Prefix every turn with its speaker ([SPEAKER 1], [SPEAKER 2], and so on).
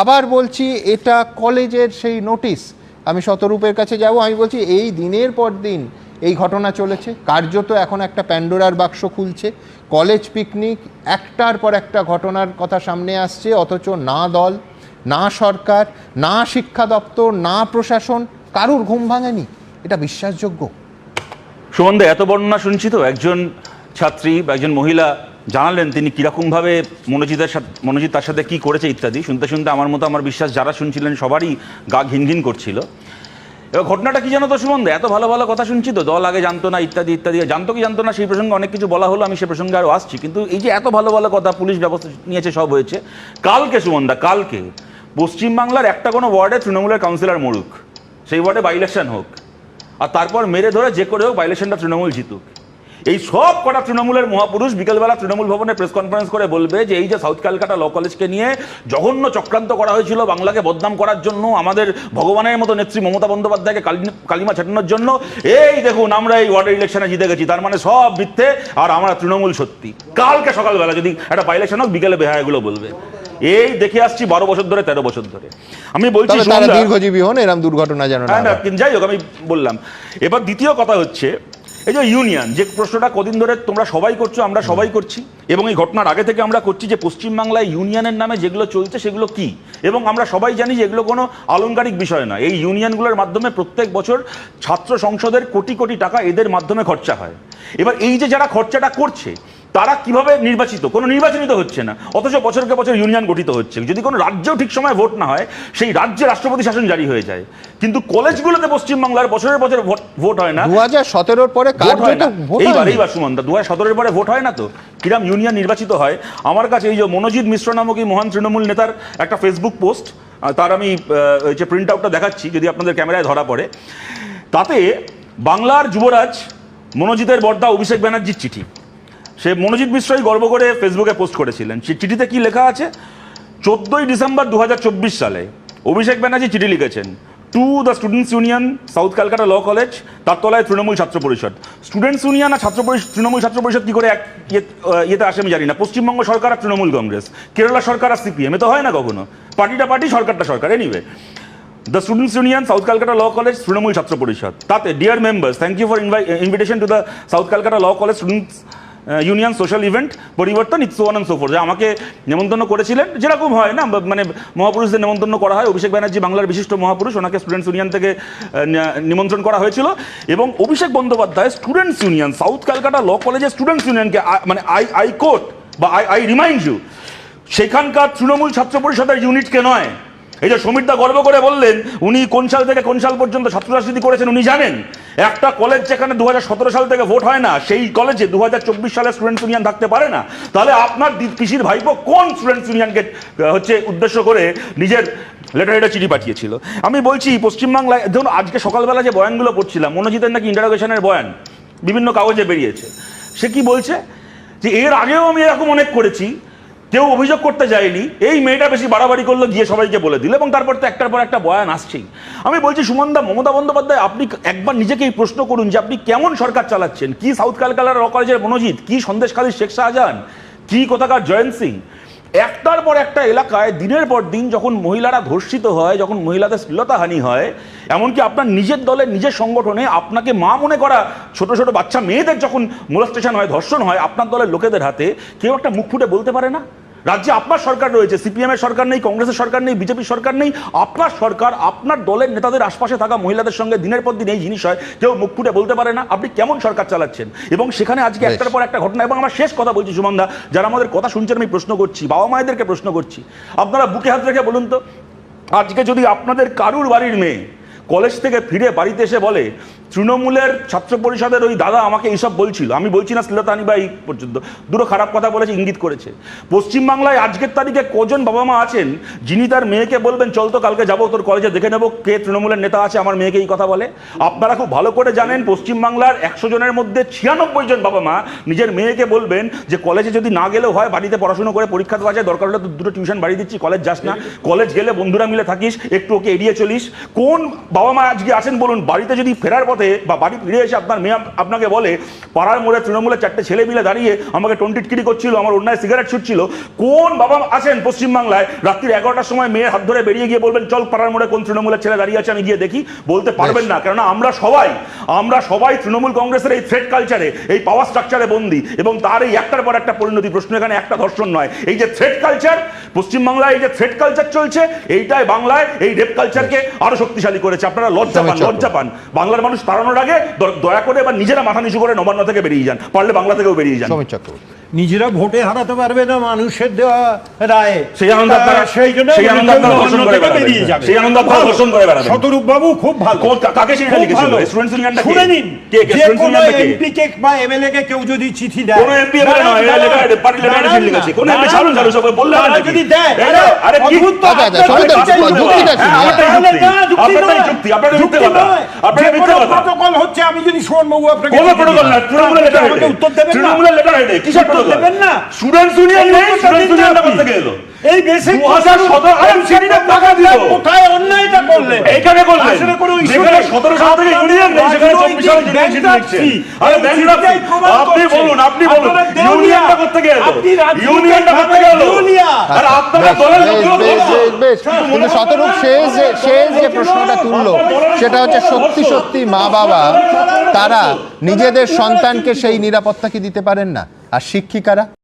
[SPEAKER 1] আবার বলছি, এটা কলেজের সেই নোটিশ। আমি শতরূপের কাছে যাব, আমি বলছি, এই দিনের পর দিন এই ঘটনা চলেছে। কার্যত এখন একটা প্যান্ডোরার বাক্স খুলছে। কলেজ পিকনিক, একটার পর একটা ঘটনার কথা সামনে আসছে, অথচ না দল, না সরকার, না শিক্ষা দপ্তর, না প্রশাসন, কারুর ঘুম ভাঙেনি। এটা বিশ্বাসযোগ্য।
[SPEAKER 2] সুমন্দে, এত বর্ণনা শুনছি তো? একজন ছাত্রী বা একজন মহিলা জানালেন তিনি কীরকমভাবে মনোজিতের সাথে মনোজিৎ তার সাথে কী করেছে ইত্যাদি। শুনতে শুনতে আমার মতো আমার বিশ্বাস যারা শুনছিলেন সবারই গা ঘিন ঘিন করছিল। এবার ঘটনাটা কি জানো তো সুমন্দে এত ভালো ভালো কথা শুনছি তো, দল আগে জানতো না, ইত্যাদি ইত্যাদি। জানতো কি জানতো না সেই প্রসঙ্গে অনেক কিছু বলা হলো, আমি সে প্রসঙ্গে আরও আসছি। কিন্তু এই যে এত ভালো ভালো কথা পুলিশ ব্যবস্থা নিয়েছে, সব হয়েছে। কালকে সুমন্দা কালকে পশ্চিমবাংলার একটা কোনো ওয়ার্ডে তৃণমূলের কাউন্সিলর মরুক। সেই ওয়ার্ডে বাই হোক। আর তারপর মেরে ধরে যে করে হোক বাই ইলেকশনটা তৃণমূল জিতুক। এই সব কটা তৃণমূলের মহাপুরুষ বিকেলবেলা তৃণমূল ভবনে প্রেস কনফারেন্স করে বলবে যে এই যে সাউথ ক্যালকাটা ল কলেজকে নিয়ে জঘন্য চক্রান্ত করা হয়েছিল বাংলাকে বদনাম করার জন্য আমাদের ভগবানের মতো নেত্রী মমতা বন্দ্যোপাধ্যায়কে কালিমা ছাটানোর জন্য। এই দেখুন আমরা এই ওয়ার্ডের ইলেকশনে জিতে গেছি তার মানে সব মিথ্যে আর আমরা তৃণমূল সত্যি। কালকে সকালবেলা যদি একটা বাই ইলেকশন হোক বিকেলে বেহায়াগুলো বলবে। এই দেখে আসছি বারো বছর ধরে তেরো বছর ধরে। আমি বলছি
[SPEAKER 1] দীর্ঘজীবী হন এরম দুর্ঘটনা যেন না
[SPEAKER 2] হ্যাঁ যাই হোক আমি বললাম। এবার দ্বিতীয় কথা হচ্ছে এই যে ইউনিয়ন যে প্রশ্নটা কদিন ধরে তোমরা সবাই করছ আমরা সবাই করছি এবং এই ঘটনার আগে থেকে আমরা করছি যে পশ্চিমবাংলায় ইউনিয়নের নামে যেগুলো চলছে সেগুলো কি? এবং আমরা সবাই জানি যে এগুলো কোনো আলংকারিক বিষয় না এই ইউনিয়নগুলোর মাধ্যমে প্রত্যেক বছর ছাত্র সংসদের কোটি কোটি টাকা এদের মাধ্যমে খরচা হয়। এবার এই যে যারা খরচাটা করছে তারা কীভাবে নির্বাচিত? কোনো নির্বাচনিত হচ্ছে না। অথচ বছরকে বছর ইউনিয়ন গঠিত হচ্ছে। যদি কোনো রাজ্যেও ঠিক সময় ভোট না হয় সেই রাজ্যে রাষ্ট্রপতি শাসন জারি হয়ে যায়। কিন্তু কলেজগুলোতে পশ্চিমবাংলার বছরের বছর ভোট হয় না।
[SPEAKER 1] দু হাজার সতেরোর পরে
[SPEAKER 2] হয় এইবার এইবার সুমন দু হাজার সতেরোর পরে ভোট হয় না তো? কিরাম ইউনিয়ন নির্বাচিত হয়? আমার কাছে এই যে মনোজিৎ মিশ্র নামক এই মহান তৃণমূল নেতার একটা ফেসবুক পোস্ট তার আমি যে প্রিন্ট আউটটা দেখাচ্ছি যদি আপনাদের ক্যামেরায় ধরা পড়ে তাতে বাংলার যুবরাজ মনোজিতের বর্দা অভিষেক ব্যানার্জির চিঠি। সে মনোজিৎ মিশ্রই গর্ব করে ফেসবুকে পোস্ট করেছিলেন। সে চিঠিতে কি লেখা আছে? চোদ্দোই ডিসেম্বর দু হাজার চব্বিশ সালে অভিষেক ব্যানার্জি চিঠি লিখেছেন to the students union South Calcutta law college তার তলায় তৃণমূল ছাত্র পরিষদ। স্টুডেন্টস ইউনিয়ন আর ছাত্র পরিষদ তৃণমূল ছাত্র পরিষদ কি করে এক ইয়ে- ইয়েতে আসে আমি জানি না। পশ্চিমবঙ্গ সরকার আর তৃণমূল কংগ্রেস, কেরালা সরকার আর সিপিএম, এ তো হয় না কখনো? পার্টিটা পার্টি, সরকারটা সরকার anyway the students union South Calcutta law college Trinamool Chhatra Parishad. তাতে dear members thank you for ইনভাই invitation to the South Calcutta law college students union social event পরিবর্তন ইটস ওয়ান অ্যান্ড সোফোর যে আমাকে নেমন্তন্ন করেছিলেন, যেরকম হয় না মানে মহাপুরুষদের নেমন্তন্ন করা হয়। অভিষেক ব্যানার্জি বাংলার বিশিষ্ট মহাপুরুষ, ওনাকে স্টুডেন্টস ইউনিয়ন থেকে নিমন্ত্রণ করা হয়েছিল। এবং Abhishek Bandyopadhyay students union South Calcutta law কলেজের স্টুডেন্টস ইউনিয়নকে মানে আই আই কোর্ট বা আই আই রিমাইন্ড ইউ সেখানকার তৃণমূল ছাত্র পরিষদের ইউনিটকে নয়। এই যে সমীরদা গর্ব করে বললেন, উনি কোন সাল থেকে কোন সাল পর্যন্ত ছাত্র রাজনীতি করেছেন উনি জানেন? একটা কলেজ যেখানে দু হাজার সতেরো সাল থেকে ভোট হয় না, সেই কলেজে দু হাজার চব্বিশ সালে স্টুডেন্টস ইউনিয়ন থাকতে পারে না। তাহলে আপনার পিসির ভাইপো কোন স্টুডেন্টস ইউনিয়নকে হচ্ছে উদ্দেশ্য করে নিজের লেটার হেডে চিঠি পাঠিয়েছিল? আমি বলছি, পশ্চিমবাংলায়, ধরুন আজকে সকালবেলা যে বয়ানগুলো পড়ছিলাম, মনোজিতের নাকি ইন্টারোগেশনের বয়ান, বিভিন্ন কাগজে বেরিয়েছে। সে কি বলছে? যে এর আগেও আমি এরকম অনেক করেছি কেউ অভিযোগ করতে যায়নি, এই মেয়েটা বেশি বাড়াবাড়ি করল, গিয়ে সবাইকে বলে দিল, এবং তারপর তো একটার পর একটা বয়ান আসছেই। আমি বলছি সুমনদা মমতা বন্দ্যোপাধ্যায়, আপনি একবার নিজেকেই প্রশ্ন করুন যে আপনি কেমন সরকার চালাচ্ছেন? কি সাউথ ক্যালকালার কলেজের মনোজিৎ? কি সন্দেশখালীর শেখ শাহজাহান? কি কোথাকার জয়ন্ত সিং? একটার পর একটা এলাকায় দিনের পর দিন যখন মহিলারা ধর্ষিত হয়, যখন মহিলাদের শ্লীলতাহানি হয়, এমনকি আপনার নিজের দলের নিজের সংগঠনে আপনাকে মা মনে করা ছোট ছোট বাচ্চা মেয়েদের যখন মোলাস্টেশন হয়, ধর্ষণ হয়, আপনার দলের লোকেদের হাতে কেউ একটা মুখ ফুটে বলতে পারে না? রাজ্যে আপনার সরকার রয়েছে সিপিএম এর সরকার নেই কংগ্রেসের সরকার নেই বিজেপির সরকার নেই আপনার সরকার আপনার দলের নেতাদের আশপাশে থাকা মহিলাদের সঙ্গে দিনের পর দিন এই জিনিস হয় কেউ মুখ ফুটে বলতে পারে না আপনি কেমন সরকার চালাচ্ছেন? এবং সেখানে আজকে একটার পর একটা ঘটনা এবং আমার শেষ কথা বলছি সুমনদা যারা আমাদের কথা শুনছেন আমি প্রশ্ন করছি বাবা মায়েদেরকে প্রশ্ন করছি আপনারা বুকে হাত রেখে বলুন তো আজকে যদি আপনাদের কারুর বাড়ির মেয়ে কলেজ থেকে ফিরে বাড়িতে এসে বলে তৃণমূলের ছাত্র পরিষদের ওই দাদা আমাকে এইসব বলছিল। আমি বলছি না শ্লীলতানি বা এই পর্যন্ত। দুটো খারাপ কথা বলেছে, ইঙ্গিত করেছে। পশ্চিমবাংলায় আজকের তারিখে কজন বাবা মা আছেন, যিনি তার মেয়েকে বলবেন, চল তো কালকে যাব, তোর কলেজে দেখে নেব কে তৃণমূলের নেতা আছে, আমার মেয়েকে এই কথা বলে। আপনারা খুব ভালো করে জানেন, পশ্চিমবাংলার একশো জনের মধ্যে ছিয়ানব্বই জন বাবা মা নিজের মেয়েকে বলবেন যে কলেজে যদি না গেলেও হয়, বাড়িতে পড়াশুনো করে পরীক্ষা দেওয়া যায়, দরকার হলে তো দুটো টিউশন বাড়ি দিচ্ছি কলেজ যাস না। কলেজ গেলে বন্ধুরা মিলে থাকিস, একটু ওকে এড়িয়ে চলিস। কোন বাবা মা আজকে আছেন বলুন, বাড়িতে যদি ফেরার পথে বা বাড়ি ফিরে এসে আপনার মেয়ে আপনাকে বলে পাড়ার মোড়ে তৃণমূলের চারটে ছেলে মিলে দাঁড়িয়ে আমাকে টোনটিটকিরি করছিল আমার অন্যায় সিগারেট ছুটছিল। কোন বাবা আছেন পশ্চিমবাংলায়? রাত্রির এগারোটার সময় মেয়ের হাত ধরে বেরিয়ে গিয়ে বলবেন চল পাড়ার মোড়ে কোন তৃণমূলের ছেলে দাঁড়িয়ে আছে আমি গিয়ে দেখি। বলতে পারবেন না কেননা আমরা সবাই আমরা সবাই তৃণমূল কংগ্রেসের এই থ্রেড কালচারে এই পাওয়ার স্ট্রাকচারে বন্দী এবং তার এই একটার পর একটা পরিণতি প্রশ্ন এখানে একটা ধর্ষণ নয়। এই যে থ্রেড কালচার পশ্চিমবাংলায় এই যে থ্রেড কালচার চলছে এইটাই বাংলায় এই রেপ কালচারকে আরও শক্তিশালী করেছে। আপনারা লজ্জা পান লজ্জা পান। বাংলার মানুষ তাড়ানোর আগে দয়া করে এবার নিজেরা মাথা নিচু করে নবান্ন থেকে বেরিয়ে যান, পারলে বাংলা থেকেও বেরিয়ে যান।
[SPEAKER 1] সমীর চক্রবর্তী।
[SPEAKER 3] নিজেরা ভোটে হারাতে পারবে না মানুষের দেওয়া রায়ে
[SPEAKER 2] সেই আনন্দ
[SPEAKER 3] সেই জন্য
[SPEAKER 2] সেই আনন্দ ধর্ষণ করে বেড়াবেন।
[SPEAKER 3] বেরিয়ে যাবে
[SPEAKER 2] সেই আনন্দ আপনারা ধর্ষণ করে বেড়াবেন।
[SPEAKER 3] শতরূপ বাবু খুব ভালো
[SPEAKER 2] কাকে
[SPEAKER 3] খুব
[SPEAKER 2] লিখেছিল?
[SPEAKER 3] শুনে নিন
[SPEAKER 2] কে? কে?
[SPEAKER 3] এমপি কে বা এমএলএ কে কেউ যদি চিঠি দেয়
[SPEAKER 2] কোনো MP এমএলএ নয়, লেখা আছে,
[SPEAKER 3] দাঁড়ান
[SPEAKER 2] লিখেছে। কোনো
[SPEAKER 3] দাঁড়ান
[SPEAKER 2] ছাড়ুন, ছাড়ুন, সব বললে
[SPEAKER 3] যদি দেয় আরে,
[SPEAKER 2] কি-
[SPEAKER 3] অদ্ভুত তো
[SPEAKER 1] আচ্ছা, আচ্ছা,
[SPEAKER 3] আপনার যুক্তি।
[SPEAKER 1] শুনি।
[SPEAKER 2] আপনারটাই
[SPEAKER 3] তাহলে
[SPEAKER 2] যুক্তি।
[SPEAKER 3] না, যুক্তি
[SPEAKER 2] কথা। মিথ্যে কথা।
[SPEAKER 3] protocol হচ্ছে আমি যদি সুমন বাবু আপনাকে
[SPEAKER 2] কোনো প্রোটোকল না তৃণমূলের লেটার
[SPEAKER 3] উত্তর দেবেন
[SPEAKER 2] তৃণমূলের লেটার কিসের
[SPEAKER 3] উত্তর দেবেন না।
[SPEAKER 2] স্টুডেন্টস ইউনিয়ন নেই
[SPEAKER 3] এই
[SPEAKER 2] ইউনিয়নটা
[SPEAKER 3] দিন
[SPEAKER 2] করতে গেল
[SPEAKER 3] এই বেসিক
[SPEAKER 2] 2017 আরে সেটা টাকা দিল।
[SPEAKER 3] কোথায় অন্যায়টা করলেন
[SPEAKER 2] এইখানে করলেন।
[SPEAKER 3] আসলে কোনো issue
[SPEAKER 2] যেখানে 17 সাল থেকে ইউনিয়ন নেই সেখানে 24 সালে ইউনিয়ন চিঠি আরে ব্যাংকরাপসি আপনি। বলুন আপনি বলুন। ইউনিয়নটা করতে গেল ইউনিয়নটা করতে গেল আর আপনারা দলের লোকজন
[SPEAKER 1] বেশ,
[SPEAKER 2] বলুন।
[SPEAKER 1] বেশ, বেশ। কিন্তু শতরূপ শেষ যে শেষ যে প্রশ্নটা তুললো সেটা হচ্ছে সত্যি সত্যি মা বাবা তারা নিজেদের সন্তানকে সেই নিরাপত্তা কি দিতে পারেন না আর শিক্ষিকারা